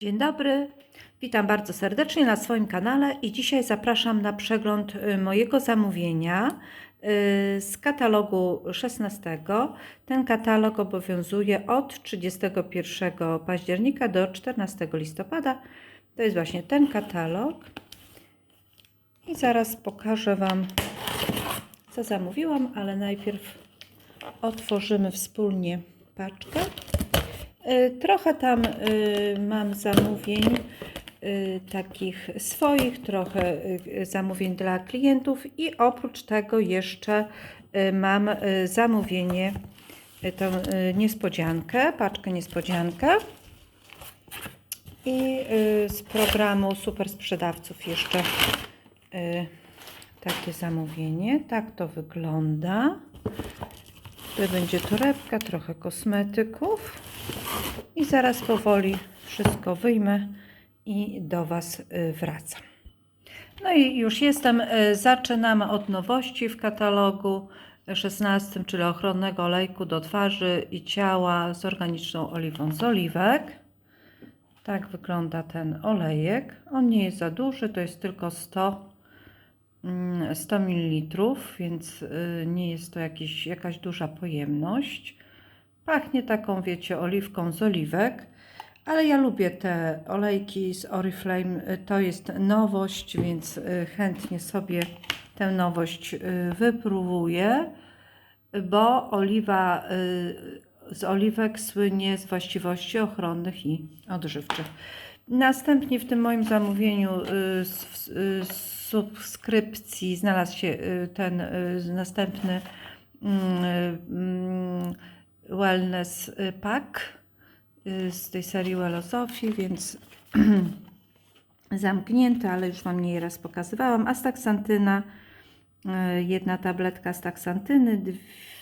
Dzień dobry, witam bardzo serdecznie na swoim kanale i dzisiaj zapraszam na przegląd y, mojego zamówienia y, z katalogu 16. Ten katalog obowiązuje od 31 października do 14 listopada. To jest właśnie ten katalog. I zaraz pokażę Wam, co zamówiłam, ale najpierw otworzymy wspólnie paczkę. Y, Trochę tam y, mam zamówień y, takich swoich, trochę zamówień dla klientów i oprócz tego jeszcze mam zamówienie, tą niespodziankę, paczkę niespodziankę i z programu Super Sprzedawców jeszcze takie zamówienie. Tak to wygląda. Tutaj będzie torebka, trochę kosmetyków. I zaraz powoli wszystko wyjmę i do Was y, wracam. No i już jestem. Y, Zaczynamy od nowości w katalogu 16, czyli ochronnego olejku do twarzy i ciała z organiczną oliwą z oliwek. Tak wygląda ten olejek. On nie jest za duży, to jest tylko 100, mm, 100 ml, więc y, nie jest to jakiś, jakaś duża pojemność. Pachnie taką, wiecie, oliwką z oliwek, ale ja lubię te olejki z Oriflame. To jest nowość, więc y, chętnie sobie tę nowość y, wypróbuję, bo oliwa y, z oliwek słynie z właściwości ochronnych i odżywczych. Następnie w tym moim zamówieniu z, subskrypcji znalazł się ten następny mm, mm, Wellness y, Pack y, z tej serii Wellosofii, więc zamknięte, ale już Wam nie raz pokazywałam. Astaksantyna, y, jedna tabletka astaksantyny,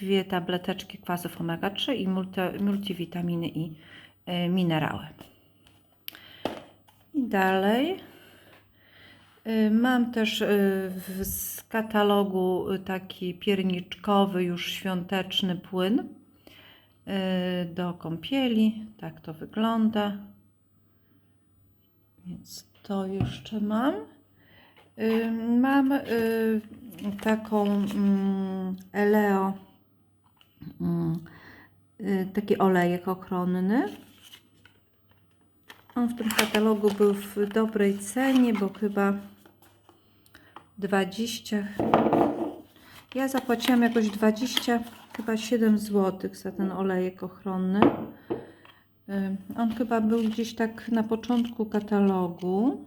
dwie tableteczki kwasów omega-3 i multi, multivitaminy i minerały. I dalej. Mam też z katalogu taki pierniczkowy, już świąteczny płyn do kąpieli. Tak to wygląda. Więc to jeszcze mam. Y, Mam y, taką mm, Eleo, mm, y, taki olejek ochronny. On w tym katalogu był w dobrej cenie, bo chyba 20. Ja zapłaciłam jakoś 20, chyba 7 zł za ten olejek ochronny. On chyba był gdzieś tak na początku katalogu.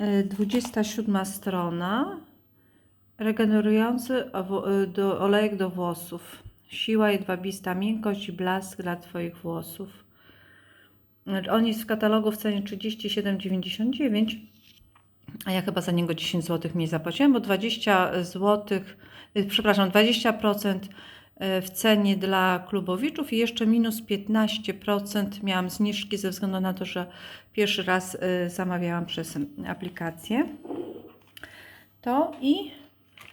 Y, 27 strona. Regenerujący y, do, olejek do włosów. Siła jedwabista, miękkość i blask dla Twoich włosów. On jest w katalogu w cenie 37,99, a ja chyba za niego 10 zł mniej zapłaciłam, bo 20 zł, y, przepraszam, 20% y, w cenie dla klubowiczów i jeszcze minus 15% miałam zniżki ze względu na to, że pierwszy raz y, zamawiałam przez aplikację. To i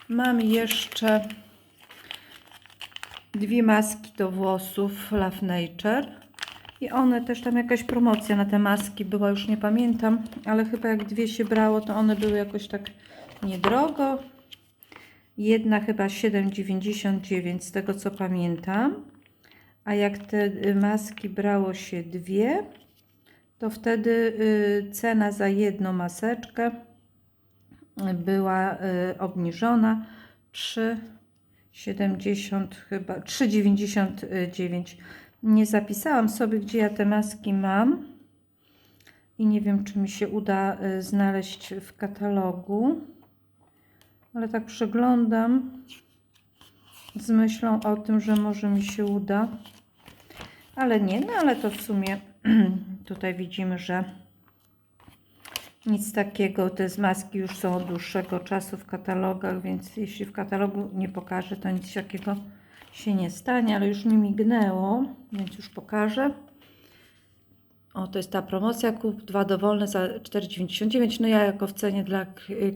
mam jeszcze dwie maski do włosów Love Nature. I one też tam jakaś promocja na te maski była, już nie pamiętam, ale chyba jak dwie się brało, to one były jakoś tak niedrogo. Jedna chyba 7,99 z tego co pamiętam. A jak te y, maski brało się dwie, to wtedy y, cena za jedną maseczkę y, była obniżona 3,70 chyba 3,99. Nie zapisałam sobie, gdzie ja te maski mam i nie wiem, czy mi się uda y, znaleźć w katalogu, ale tak przeglądam z myślą o tym, że może mi się uda, ale nie, no ale to w sumie tutaj widzimy, że nic takiego, te maski już są od dłuższego czasu w katalogach, więc jeśli w katalogu nie pokażę, to nic takiego się nie stanie, ale już mi mignęło, więc już pokażę. O, to jest ta promocja, kup dwa dowolne za 4,99. No ja jako w cenie dla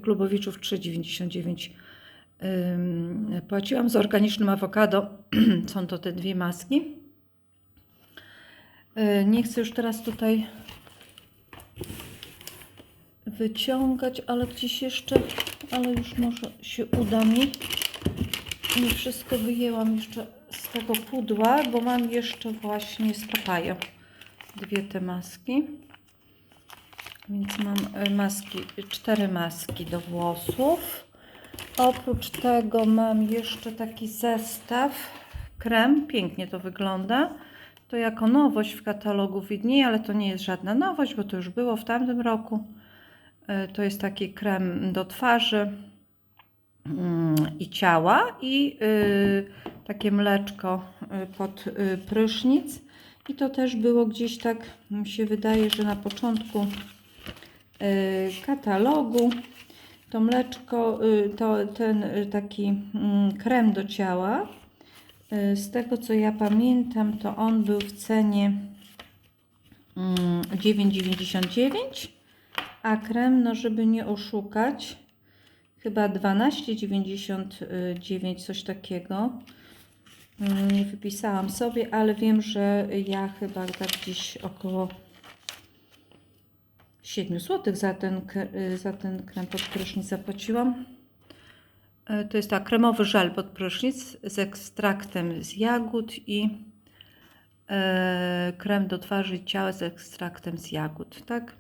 klubowiczów 3,99 ym, płaciłam z organicznym awokado. Są to te dwie maski. Y, Nie chcę już teraz tutaj wyciągać, ale gdzieś jeszcze, ale już może się uda mi. Nie wszystko wyjęłam jeszcze z tego pudła, bo mam jeszcze właśnie z dwie te maski. Więc mam e, maski, cztery maski do włosów. Oprócz tego mam jeszcze taki zestaw krem. Pięknie to wygląda. To jako nowość w katalogu widnieje, ale to nie jest żadna nowość, bo to już było w tamtym roku. E, To jest taki krem do twarzy i ciała i y, takie mleczko y, pod y, prysznic. I to też było gdzieś tak, mi się wydaje, że na początku katalogu. To mleczko, to ten taki mm, krem do ciała. Z tego co ja pamiętam, to on był w cenie mm, 9,99, a krem, no żeby nie oszukać, chyba 12,99, coś takiego. Mm, Nie wypisałam sobie, ale wiem, że ja chyba tak gdzieś około 7 zł za ten, y, za ten krem pod prysznic zapłaciłam. E, To jest tak, kremowy żel pod prysznic z ekstraktem z jagód i e, krem do twarzy i ciała z ekstraktem z jagód, tak?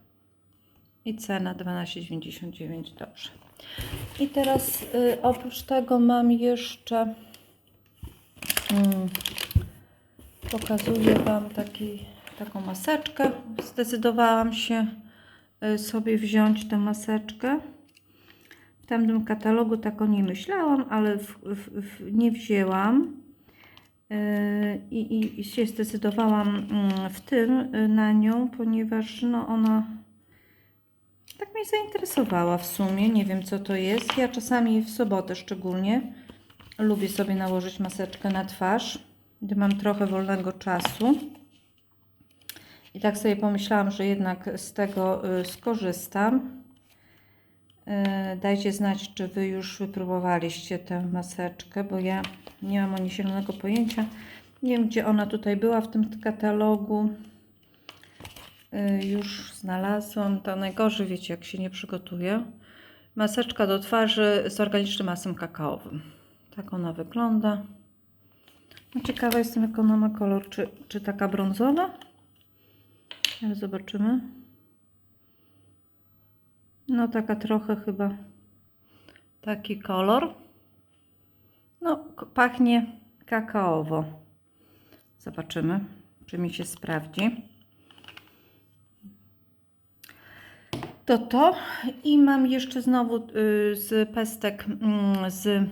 I cena 12,99, dobrze. I teraz y, oprócz tego mam jeszcze mm, pokazuję Wam taki, taką maseczkę. Zdecydowałam się y, sobie wziąć tę maseczkę. W tamtym katalogu tak o niej myślałam, ale w, w, w, nie wzięłam. Y, I, i, I się zdecydowałam mm, w tym y, na nią, ponieważ no ona tak mnie zainteresowała w sumie. Nie wiem co to jest. Ja czasami w sobotę szczególnie lubię sobie nałożyć maseczkę na twarz, gdy mam trochę wolnego czasu. I tak sobie pomyślałam, że jednak z tego y, skorzystam. Y, Dajcie znać, czy Wy już wypróbowaliście tę maseczkę, bo ja nie mam o niej zielonego pojęcia. Nie wiem, gdzie ona tutaj była w tym katalogu. Y, Już znalazłam. To najgorzej, wiecie, jak się nie przygotuje. Maseczka do twarzy z organicznym masłem kakaowym. Tak ona wygląda. No, ciekawa jestem, jak ona ma kolor. Czy, czy taka brązowa? Zobaczymy. No, taka trochę chyba taki kolor. No, pachnie kakaowo. Zobaczymy, czy mi się sprawdzi. To to. I mam jeszcze znowu y, z pestek mm, z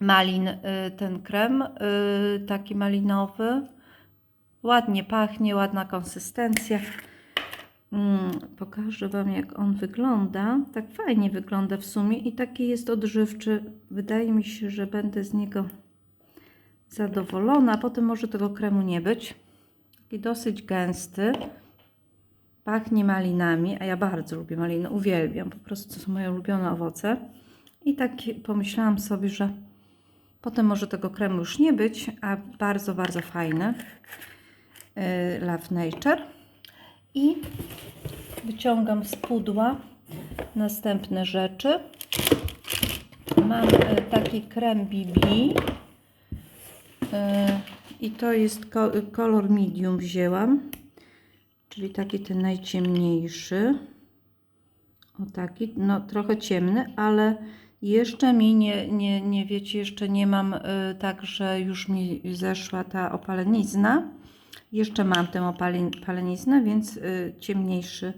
malin y, ten krem, y, taki malinowy. Ładnie pachnie, ładna konsystencja. Mm, Pokażę Wam, jak on wygląda. Tak fajnie wygląda w sumie i taki jest odżywczy. Wydaje mi się, że będę z niego zadowolona. Potem może tego kremu nie być. Taki dosyć gęsty. Pachnie malinami, a ja bardzo lubię maliny, uwielbiam. Po prostu to są moje ulubione owoce. I tak pomyślałam sobie, że potem może tego kremu już nie być, a bardzo, bardzo fajny. Love Nature. I wyciągam z pudła następne rzeczy. Mam e, taki krem BB. E, I to jest ko- kolor medium wzięłam. Czyli taki ten najciemniejszy. O taki, no trochę ciemny, ale jeszcze mi nie, nie, nie wiecie, jeszcze nie mam y, tak, że już mi zeszła ta opalenizna. Jeszcze mam tę opaleniznę, więc y, ciemniejszy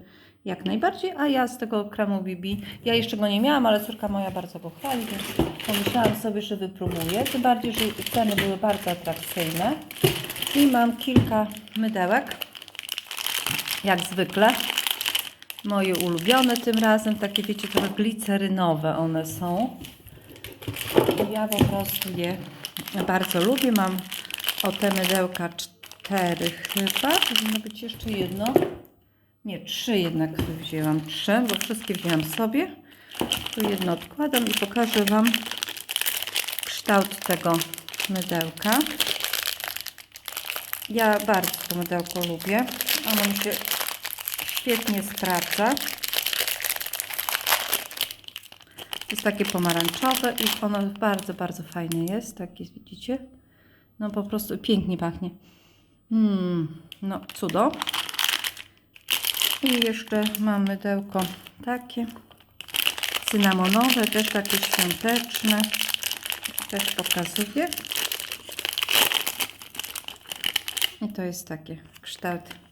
jak najbardziej, a ja z tego kremu BB, ja jeszcze go nie miałam, ale córka moja bardzo go chwali, więc pomyślałam sobie, że wypróbuję. Tym bardziej, że ceny były bardzo atrakcyjne. I mam kilka mydełek jak zwykle. Moje ulubione tym razem, takie wiecie, trochę glicerynowe one są. Ja po prostu je bardzo lubię. Mam o te mydełka cztery chyba. Powinno być jeszcze jedno. Nie, trzy jednak wzięłam. Trzy, bo wszystkie wzięłam sobie. Tu jedno odkładam i pokażę Wam kształt tego mydełka. Ja bardzo to mydełko lubię. Ono mi się świetnie sprawdza. jest takie pomarańczowe i ono bardzo, bardzo fajne jest. Takie widzicie? No po prostu pięknie pachnie. Mm, no cudo. I jeszcze mam mydełko takie cynamonowe, też takie świąteczne. Też pokazuję. I to jest takie kształt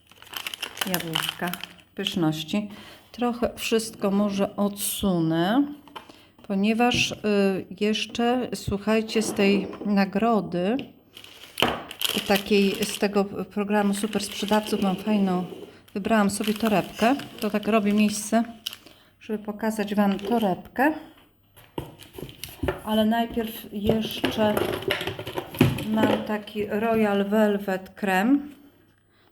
jabłuszka pyszności. Trochę wszystko może odsunę, ponieważ y, jeszcze słuchajcie z tej nagrody takiej z tego programu Super Sprzedawców mam fajną, wybrałam sobie torebkę. To tak robię miejsce, żeby pokazać Wam torebkę. Ale najpierw jeszcze mam taki Royal Velvet Creme.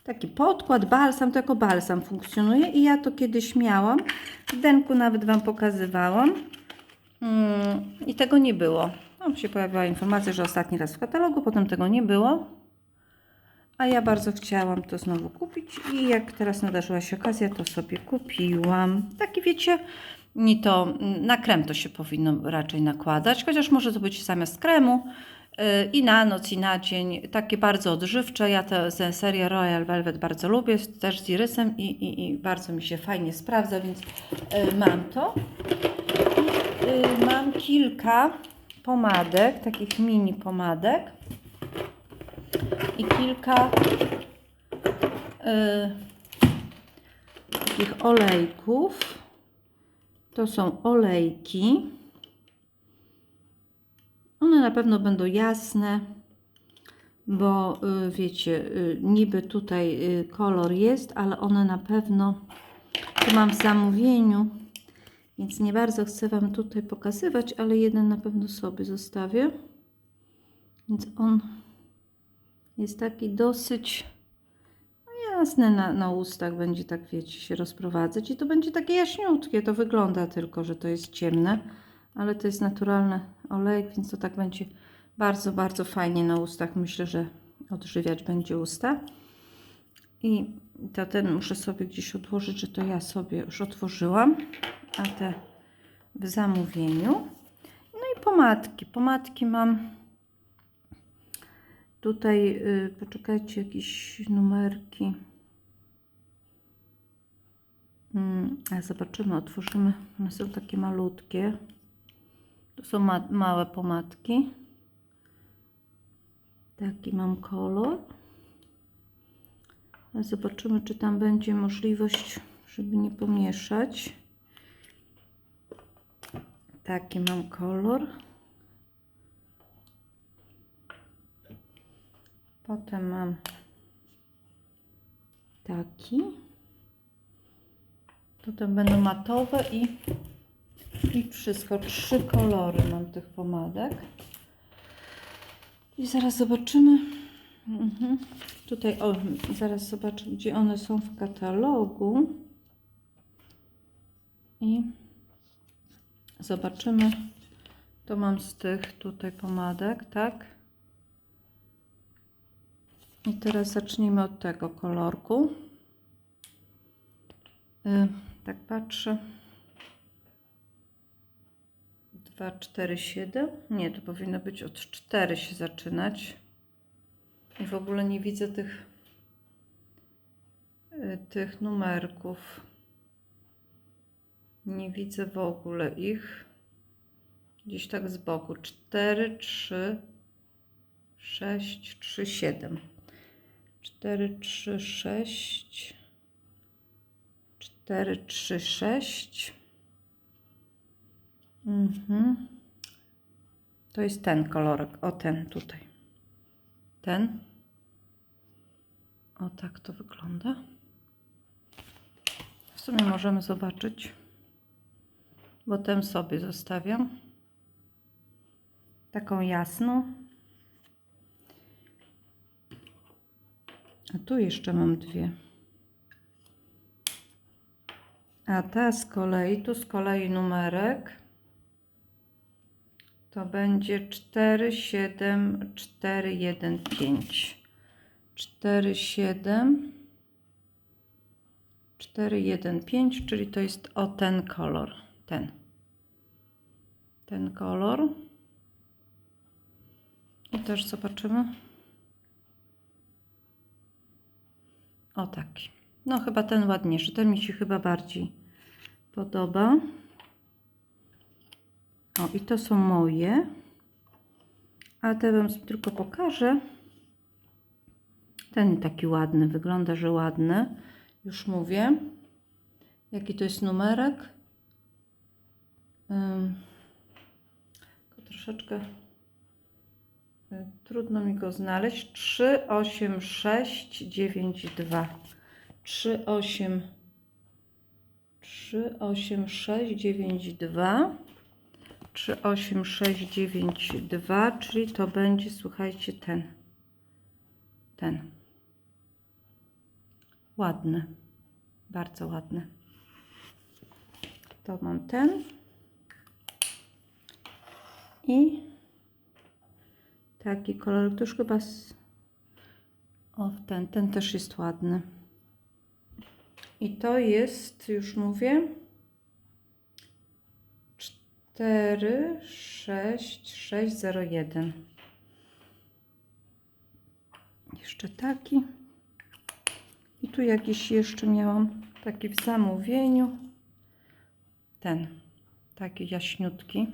Taki podkład, balsam, to jako balsam funkcjonuje i ja to kiedyś miałam. W denku nawet Wam pokazywałam. Mm, I tego nie było. Tam się pojawiła informacja, że ostatni raz w katalogu, potem tego nie było. A ja bardzo chciałam to znowu kupić i jak teraz nadarzyła się okazja, to sobie kupiłam. Taki wiecie, nie to na krem to się powinno raczej nakładać, chociaż może to być zamiast kremu i na noc, i na dzień. Takie bardzo odżywcze. Ja tę serię Royal Velvet bardzo lubię, też z irysem i, i, i bardzo mi się fajnie sprawdza, więc yy, mam to. I, yy, mam kilka pomadek, takich mini pomadek i kilka y, takich olejków. To są olejki. Na pewno będą jasne, bo y, wiecie, y, niby tutaj y, kolor jest, ale one na pewno tu mam w zamówieniu, więc nie bardzo chcę Wam tutaj pokazywać, ale jeden na pewno sobie zostawię. Więc on jest taki dosyć no jasny na, na ustach, będzie tak wiecie się rozprowadzać i to będzie takie jaśniutkie, to wygląda tylko, że to jest ciemne, ale to jest naturalny olejek, więc to tak będzie bardzo, bardzo fajnie na ustach, myślę, że odżywiać będzie usta i to ten muszę sobie gdzieś odłożyć, że to ja sobie już otworzyłam, a te w zamówieniu. No i pomadki, pomadki mam Tutaj y, poczekajcie, jakieś numerki. Mm, a zobaczymy, otworzymy. One są takie malutkie. To są ma małe pomadki. Taki mam kolor. Zobaczymy, czy tam będzie możliwość, żeby nie pomieszać. Taki mam kolor. Potem mam taki. Potem będą matowe i, i wszystko. Trzy kolory mam tych pomadek. I zaraz zobaczymy. Mhm. Tutaj o, zaraz zobaczę, gdzie one są w katalogu. I zobaczymy. To mam z tych tutaj pomadek, tak? I teraz zacznijmy od tego kolorku. Yy, tak patrzę. 2, 4, 7. Nie, to powinno być od 4 się zaczynać. I w ogóle nie widzę tych, yy, tych numerków. Nie widzę w ogóle ich. Gdzieś tak z boku. 4, 3, 6, 3, 7. 4, 3, 6, 4, 3, 6. Mhm. To jest ten kolorek, o ten tutaj. Ten. O tak to wygląda. W sumie możemy zobaczyć, bo ten sobie zostawiam. Taką jasną. A tu jeszcze mam dwie. A ta z kolei, tu z kolei numerek to będzie 4, 7, 4, 1, 5. 4, 7, 4, 1, 5, czyli to jest o ten kolor, ten. ten kolor. I też zobaczymy. O taki. No chyba ten ładniejszy. Ten mi się chyba bardziej podoba. O i to są moje. A te wam tylko pokażę. Ten taki ładny. Wygląda, że ładny. Już mówię. Jaki to jest numerek? Tylko troszeczkę y, trudno mi go znaleźć. 38692. 38 38692 38692, czyli to będzie, słuchajcie, ten. Ten. Ładny. Bardzo ładny. To mam ten. I taki kolor, to już chyba z... O, ten, ten też jest ładny. I to jest, już mówię, 4, 6, 6, 0, 1. Jeszcze taki. I tu jakiś jeszcze miałam taki w zamówieniu. Ten, taki jaśniutki.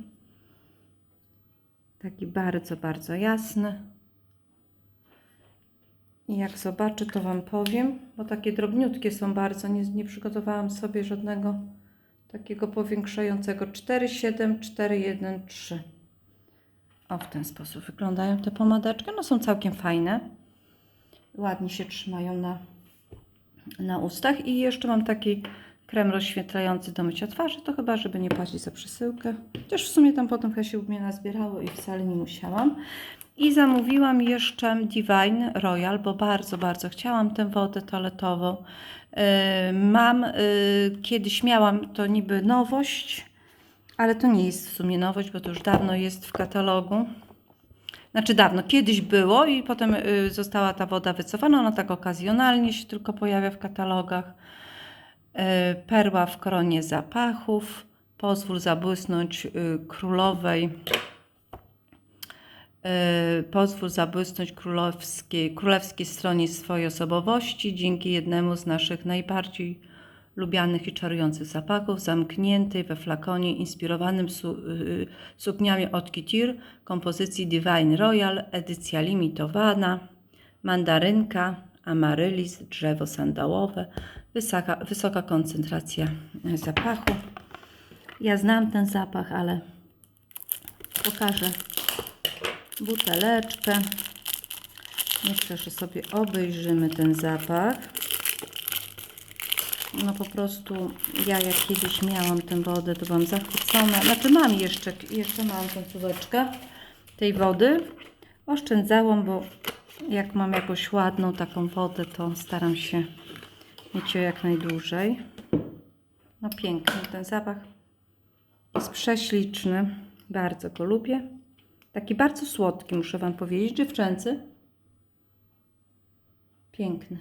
Taki bardzo, bardzo jasny. I jak zobaczę, to Wam powiem, bo takie drobniutkie są bardzo. Nie, nie przygotowałam sobie żadnego takiego powiększającego. 4, 7, 4, 1, 3. O, w ten sposób wyglądają te pomadeczki. No są całkiem fajne. Ładnie się trzymają na, na ustach. I jeszcze mam taki krem rozświetlający do mycia twarzy. To chyba, żeby nie płacić za przesyłkę. Chociaż w sumie tam potem chyba się mnie nazbierało i wcale nie musiałam. I zamówiłam jeszcze Divine Royal, bo bardzo, bardzo chciałam tę wodę toaletową. Yy, Mam, yy, kiedyś miałam to niby nowość, ale to nie jest w sumie nowość, bo to już dawno jest w katalogu. Znaczy dawno, kiedyś było i potem yy, została ta woda wycofana. Ona tak okazjonalnie się tylko pojawia w katalogach. Yy, Perła w koronie zapachów. Pozwól zabłysnąć yy, królowej. Yy, Pozwól zabłysnąć królewskiej, królewskiej stronie swojej osobowości dzięki jednemu z naszych najbardziej lubianych i czarujących zapachów, zamkniętej we flakonie inspirowanym su, yy, sukniami od Kitir, kompozycji Divine Royal, edycja limitowana, mandarynka, amarylis, drzewo sandałowe, wysoka, wysoka koncentracja yy, zapachu. Ja znam ten zapach, ale pokażę buteleczkę. Myślę, że sobie obejrzymy ten zapach. No po prostu ja jak kiedyś miałam tę wodę, to byłam zachwycona. Znaczy mam jeszcze, jeszcze mam końcóweczkę tej wody. Oszczędzałam, bo jak mam jakąś ładną taką wodę, to staram się mieć ją jak najdłużej. No piękny ten zapach. Jest prześliczny. Bardzo go lubię. Taki bardzo słodki, muszę Wam powiedzieć, dziewczęcy. Piękny.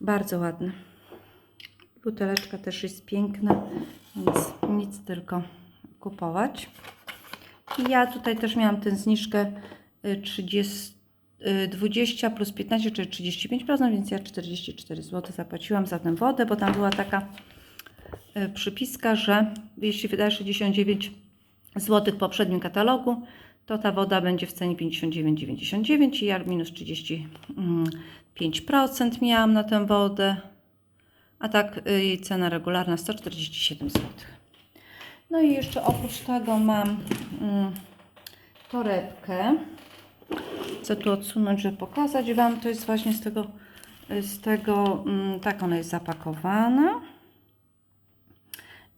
Bardzo ładny. Buteleczka też jest piękna, więc nic tylko kupować. I ja tutaj też miałam tę zniżkę 30, y, 20 plus 15, czyli 35%, więc ja 44 zł zapłaciłam za tę wodę, bo tam była taka y, przypiska, że jeśli wydaje 69 zł w poprzednim katalogu, to ta woda będzie w cenie 59,99 i ja minus 35% miałam na tę wodę, a tak y, jej cena regularna 147 zł. No i jeszcze oprócz tego mam mm, torebkę. Chcę tu odsunąć, żeby pokazać Wam. To jest właśnie z tego, z tego mm, tak ona jest zapakowana.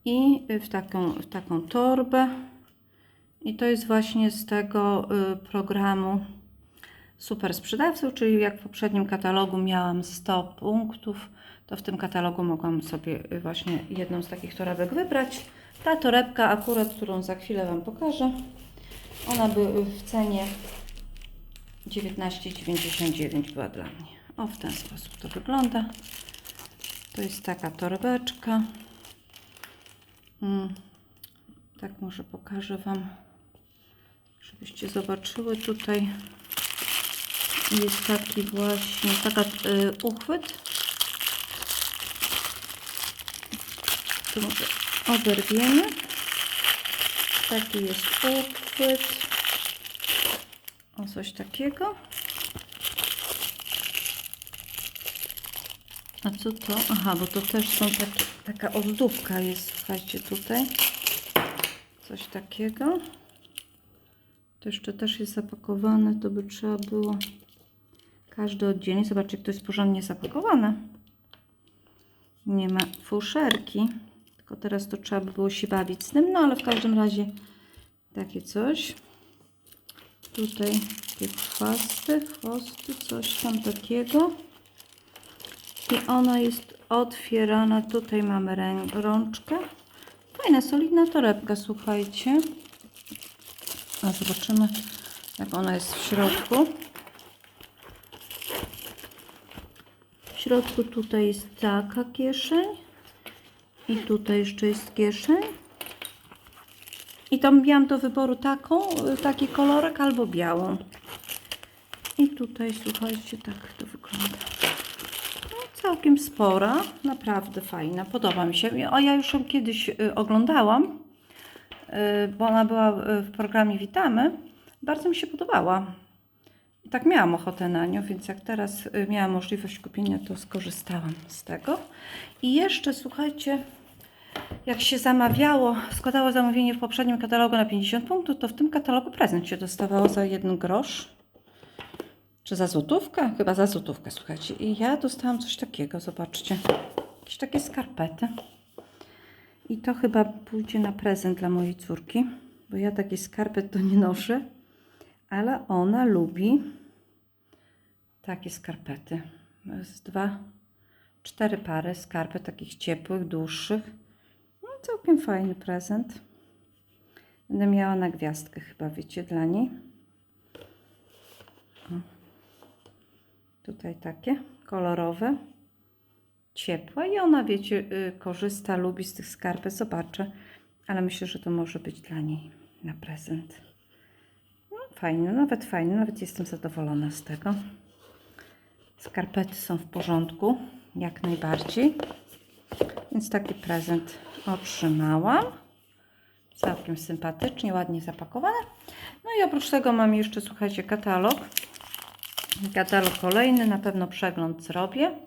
I w taką, w taką torbę. I to jest właśnie z tego y, programu Super Sprzedawców, czyli jak w poprzednim katalogu miałam 100 punktów, to w tym katalogu mogłam sobie y, właśnie jedną z takich torebek wybrać. Ta torebka akurat, którą za chwilę Wam pokażę, ona by w cenie 19,99 była dla mnie. O, w ten sposób to wygląda. To jest taka torebeczka. Mm Tak może pokażę Wam, żebyście zobaczyły tutaj. Jest taki właśnie, taka y, uchwyt. Tu może oberwiemy. Taki jest uchwyt. O, coś takiego. A co to? Aha, bo to też są takie, taka ozdóbka jest, słuchajcie, tutaj. Coś takiego. To jeszcze też jest zapakowane, to by trzeba było każdy oddzielnie. Zobaczcie, to jest porządnie zapakowane. Nie ma fuszerki, tylko teraz to trzeba by było się bawić z tym, no ale w każdym razie takie coś. Tutaj takie chwasty, chwosty, coś tam takiego. I ona jest otwierana. Tutaj mamy rę- rączkę. Fajna, solidna torebka, słuchajcie. A zobaczymy, jak ona jest w środku. W środku tutaj jest taka kieszeń. I tutaj jeszcze jest kieszeń. I tam miałam do wyboru taką, y, taki kolorek albo białą. I tutaj, słuchajcie, tak to wygląda. No, całkiem spora, naprawdę fajna, podoba mi się. A ja już ją kiedyś y, oglądałam, y, bo ona była w programie Witamy. Bardzo mi się podobała. I tak miałam ochotę na nią, więc jak teraz miałam możliwość kupienia, to skorzystałam z tego. I jeszcze, słuchajcie, jak się zamawiało, składało zamówienie w poprzednim katalogu na 50 punktów, to w tym katalogu prezent się dostawało za jeden grosz. Czy za złotówkę? Chyba za złotówkę, słuchajcie. I ja dostałam coś takiego, zobaczcie. Jakieś takie skarpety. I to chyba pójdzie na prezent dla mojej córki, bo ja takich skarpet to nie noszę, ale ona lubi takie skarpety. Z dwa, cztery pary skarpet takich ciepłych, dłuższych. Całkiem fajny prezent. Będę miała na gwiazdkę chyba, wiecie, dla niej. O. Tutaj takie kolorowe, ciepłe i ona, wiecie, y, korzysta, lubi z tych skarpet. Zobaczę, ale myślę, że to może być dla niej na prezent. No, fajny, nawet fajny, nawet jestem zadowolona z tego. Skarpety są w porządku, jak najbardziej. Więc taki prezent otrzymałam. Całkiem sympatycznie, ładnie zapakowane. No i oprócz tego mam jeszcze, słuchajcie, katalog. Katalog kolejny, na pewno przegląd zrobię.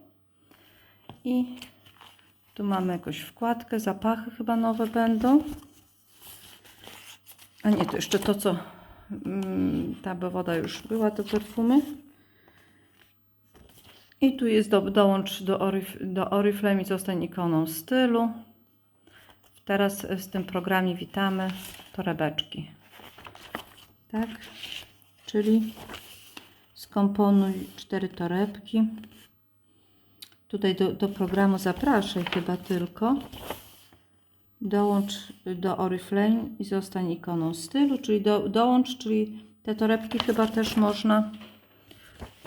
I tu mamy jakąś wkładkę, zapachy chyba nowe będą. A nie, to jeszcze to, co mm, ta woda już była, to perfumy. I tu jest do, dołącz do, Orif, do Oriflame i zostań ikoną stylu. Teraz w tym programie witamy torebeczki. Tak, czyli skomponuj cztery torebki. Tutaj do, do programu zapraszaj chyba tylko. Dołącz do Oriflame i zostań ikoną stylu, czyli do, dołącz, czyli te torebki chyba też można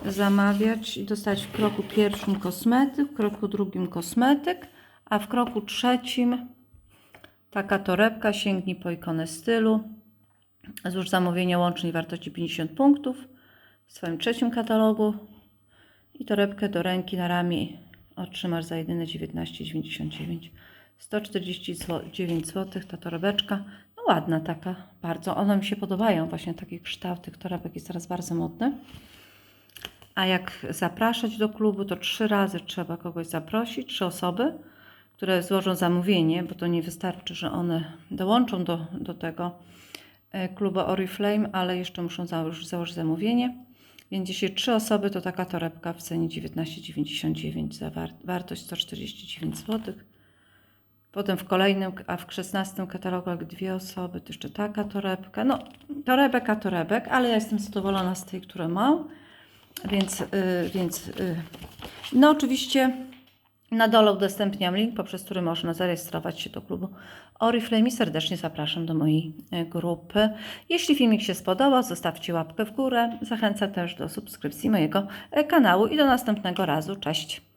zamawiać i dostać w kroku pierwszym kosmetyk, w kroku drugim kosmetyk, a w kroku trzecim taka torebka, sięgnij po ikonę stylu. Złóż zamówienie łącznej wartości 50 punktów w swoim trzecim katalogu i torebkę do ręki na ramię otrzymasz za jedyne 19,99. 149 zł ta torebeczka. No ładna taka, bardzo. One mi się podobają, właśnie takie kształty torebek jest teraz bardzo modny. A jak zapraszać do klubu, to trzy razy trzeba kogoś zaprosić, trzy osoby, które złożą zamówienie, bo to nie wystarczy, że one dołączą do, do tego e, klubu Oriflame, ale jeszcze muszą założyć, założyć zamówienie. Więc jeśli trzy osoby, to taka torebka w cenie 19,99 za war wartość 149 zł. Potem w kolejnym, a w 16 katalogu, jak dwie osoby, to jeszcze taka torebka. No, torebek a torebek, ale ja jestem zadowolona z tej, które mam. Więc, y, więc y, no oczywiście na dole udostępniam link, poprzez który można zarejestrować się do klubu Oriflame i serdecznie zapraszam do mojej y, grupy. Jeśli filmik się spodobał, zostawcie łapkę w górę. Zachęcam też do subskrypcji mojego kanału i do następnego razu. Cześć!